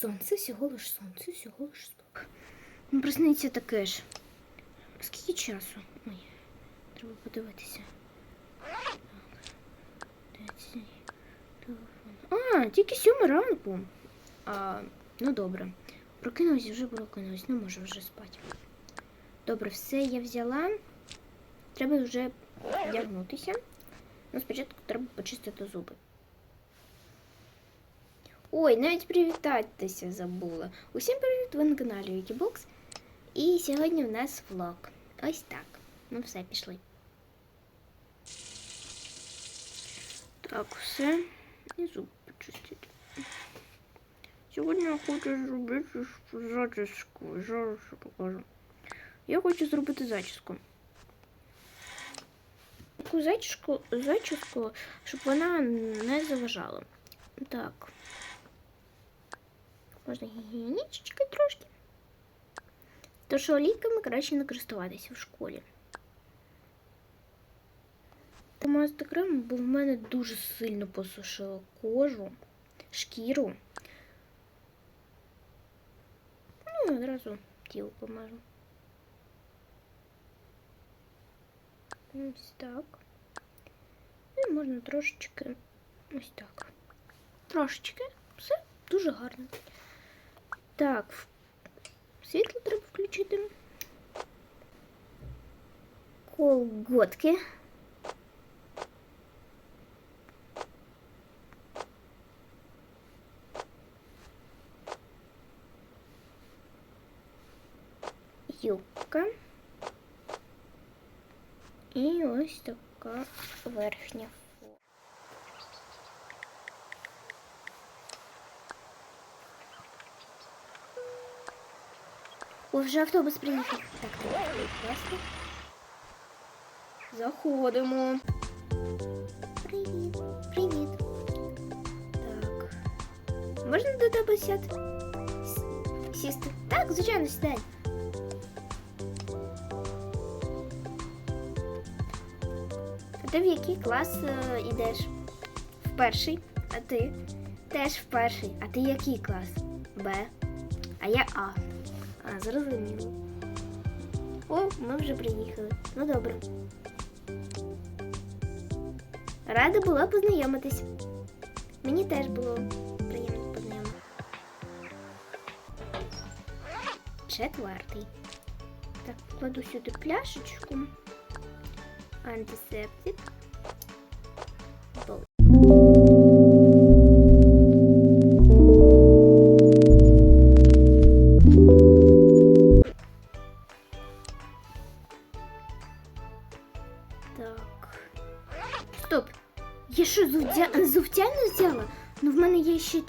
всього лиш сон, це всього лиш сон, це всього лиш сон. Ну, присниться таке ж. Скільки часу? Ой, треба подивитися. А, тільки сьома ранку. А, ну добре. Прокинулась, вже прокинулась, не можу вже спати. Добре, все я взяла. Треба вже вдягнутися. Ну, спочатку треба почистити зуби. Ой, навіть привітатися забула. Усім привіт, ви на каналі Вікібокс. І сьогодні у нас влог. Ось так. Ну все, пішли. Так, все. І зуб почистити. Сьогодні я хочу зробити зачіску. Зараз я покажу. Я хочу зробити зачіску. Таку зачіску, зачіску, щоб вона не заважала. Так. Можна гігієнічки трошки. То що олійками краще не користуватися в школі. Помазати крем, бо в мене дуже сильно посушило кожу, шкіру. Ну, одразу тіло помажу. Ось так. І можна трошечки ось так. Трошечки. Все дуже гарно. Так, світло треба включити. Колготки. Юбка. І ось така верхня вже автобус приїхав. Так, так, класно. Заходимо. Привіт, привіт. Так. Можна до тебе сяти? Сісти? Так, звичайно, сідай. А ти в який клас е, йдеш? В перший. А ти? Теж в перший. А ти який клас? Б. А я А. А, зрозуміло. О, ми вже приїхали. Ну добре. Рада була познайомитись. Мені теж було приємно познайомитися. Четвертий. Так, кладу сюди пляшечку. Антисептик. Бол-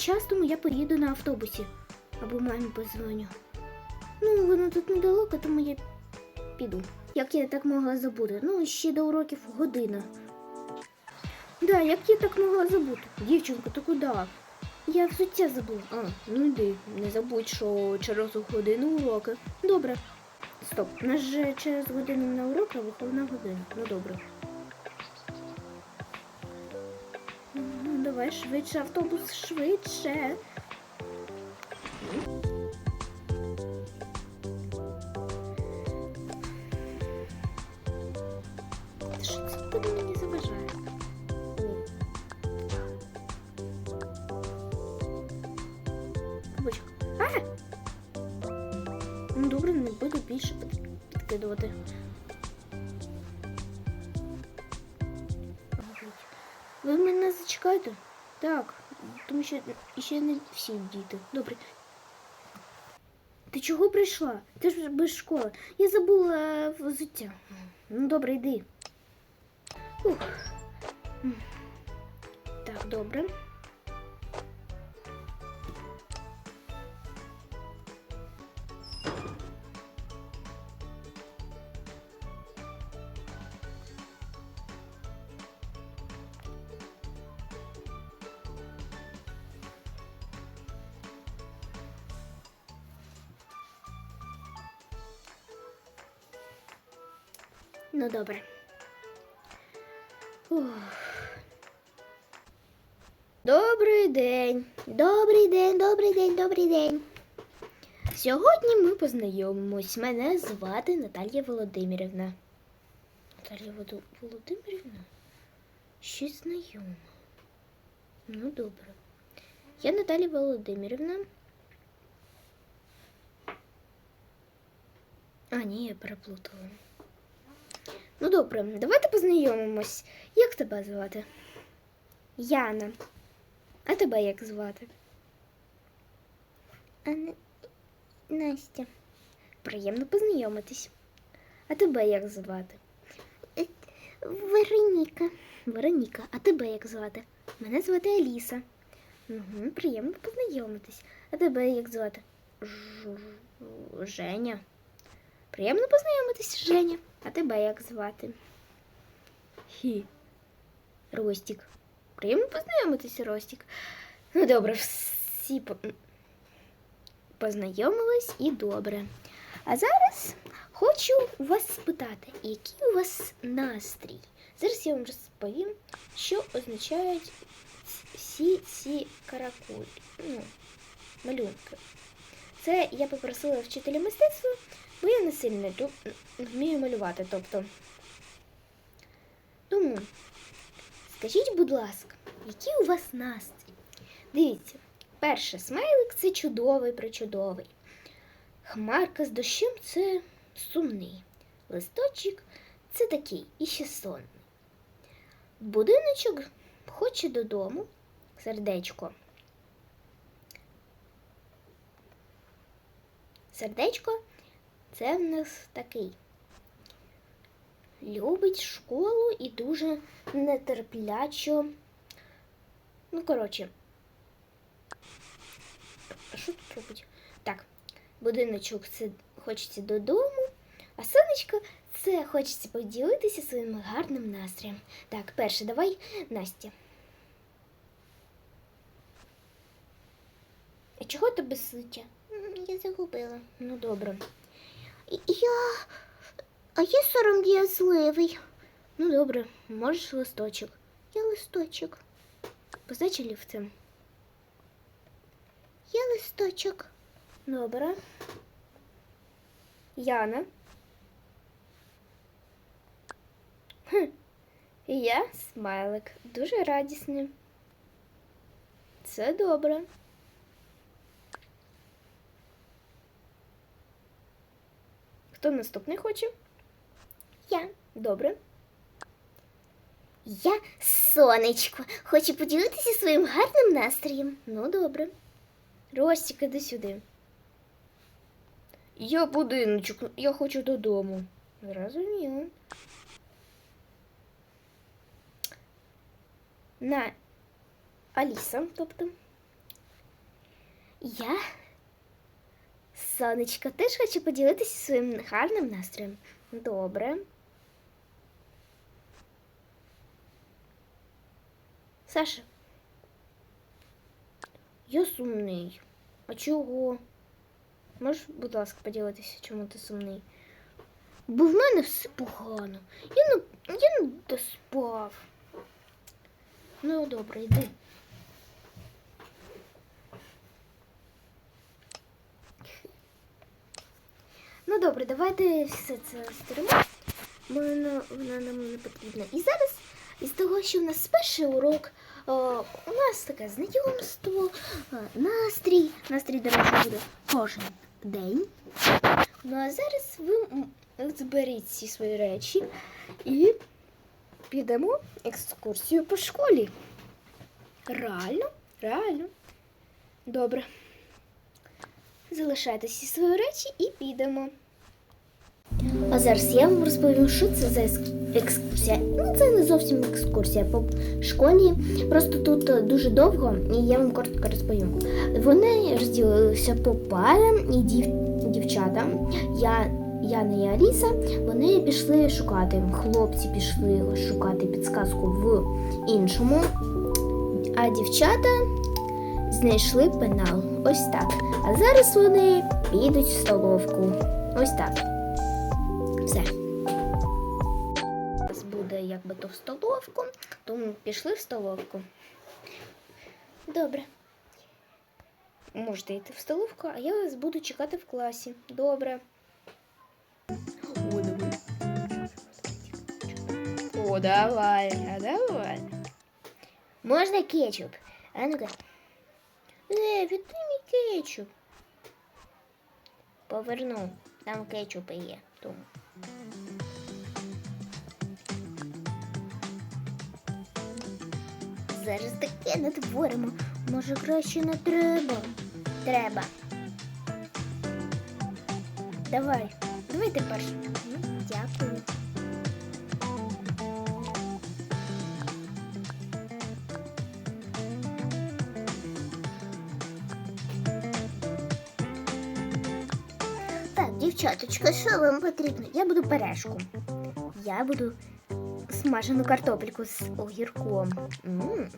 час, я поїду на автобусі. Або мамі позвоню. Ну, воно тут недалеко, тому я піду. Як я так могла забути? Ну, ще до уроків година. Да, як я так могла забути? Дівчинко, ти куди? Я взуття забула. А, ну йди, не забудь, що через годину уроки. Добре. Стоп, у нас же через годину на урок, а виховна година. Ну добре. Давай швидше, автобус, швидше. Що це куди мені заважає? Ну добре, не буду більше під- підкидувати. Ви мене зачекаєте? Так, тому що ще не всі діти. Добре. Ти чого прийшла? Ти ж без школи. Я забула взуття. Ну, добре, йди. Ух. Так, добре. Ну, добре. Ух. Добрий день. Добрий день, добрий день, добрий день. Сьогодні ми познайомимось. Мене звати Наталія Володимирівна. Наталія Володимирівна? Щось знайоме. Ну, добре. Я Наталія Володимирівна. А, ні, я переплутала. Ну, добре, давайте познайомимось. Як тебе звати? Яна. А тебе як звати? А. Настя. Приємно познайомитись. А тебе як звати? Е, Вероніка. Вероніка, а тебе як звати? Мене звати Аліса. Угу, приємно познайомитись. А тебе як звати? Ж... Женя. Приємно познайомитись, Женя. А тебе як звати? Хі. Ростік. Приємно познайомитись, Ростік. Ну, добре, всі по... познайомились і добре. А зараз хочу у вас спитати, який у вас настрій? Зараз я вам розповім, що означають всі ці каракулі, ну, малюнки. Це я попросила вчителя мистецтва, бо я не сильно вмію малювати. Тобто. Тому, скажіть, будь ласка, який у вас настрій? Дивіться, перше, смайлик це чудовий, причудовий. Хмарка з дощем це сумний. Листочок це такий і ще сонний. Будиночок хоче додому, сердечко. Сердечко це в нас такий. Любить школу і дуже нетерплячо. Ну, коротше. А що тут робить? Так, будиночок це хочеться додому, а сонечко це хочеться поділитися своїм гарним настроєм. Так, перше, давай, Настя. А чого тебе сиття? Я загубила. Ну, добре. Я. А є сором'язливий. Ну, добре, можеш листочок. Я листочок. Познач олівцем. Я листочок. Добре. Яна. Хм. Я смайлик. Дуже радісний. Це добре. Хто наступний хоче? Я. Добре. Я сонечко. Хочу поділитися своїм гарним настроєм. Ну, добре. Ростік, іди сюди. Я будиночок, я хочу додому. Зрозуміло. На Аліса, тобто. Я Сонечко, теж хочу поділитися своїм гарним настроєм. Добре. Саша. Я сумний. А чого? Можеш, будь ласка, поділитися, чому ти сумний? Бо в мене все погано. Я не, я не доспав. Ну, добре, йди. Ну добре, давайте все це стеремо. Воно, вона нам не потрібна. І зараз, із того, що в нас перший урок, о, у нас таке знайомство, о, настрій. Настрій, до речі, буде кожен день. Ну а зараз ви зберіть всі свої речі і підемо екскурсію по школі. Реально, реально. Добре. Залишайте всі свої речі і підемо. А зараз я вам розповім, що це за екскурсія. Ну, це не зовсім екскурсія по школі. Просто тут е, дуже довго, і я вам коротко розповім. Вони розділилися по парам і дів... дівчата. Я, Яна і Аліса, вони пішли шукати. Хлопці пішли шукати підсказку в іншому. А дівчата знайшли пенал. Ось так. А зараз вони підуть в столовку. Ось так. Зараз буде якби то в столовку, тому пішли в столовку. Добре. Можете йти в столовку, а я вас буду чекати в класі. Добре. О, давай. О, давай, а давай. Можна кетчуп? А ну-ка. Е, віддай мій кетчуп. Поверну. Там кетчупи є. Тому. Зараз таке натворимо. Може краще не треба. Треба. Давай. Давай ти перший. Дякую. Так, дівчаточка, що вам потрібно? Я буду пюрешку. Я буду смажену картопельку з огірком. м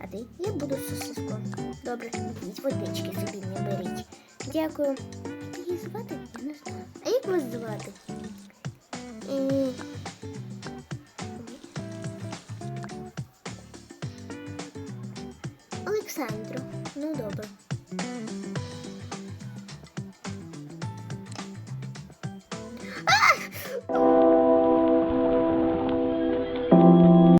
А ти? Я буду сосиску. Добре, йдіть водички собі не беріть. Дякую. Як її звати? Я не знаю. А як вас звати?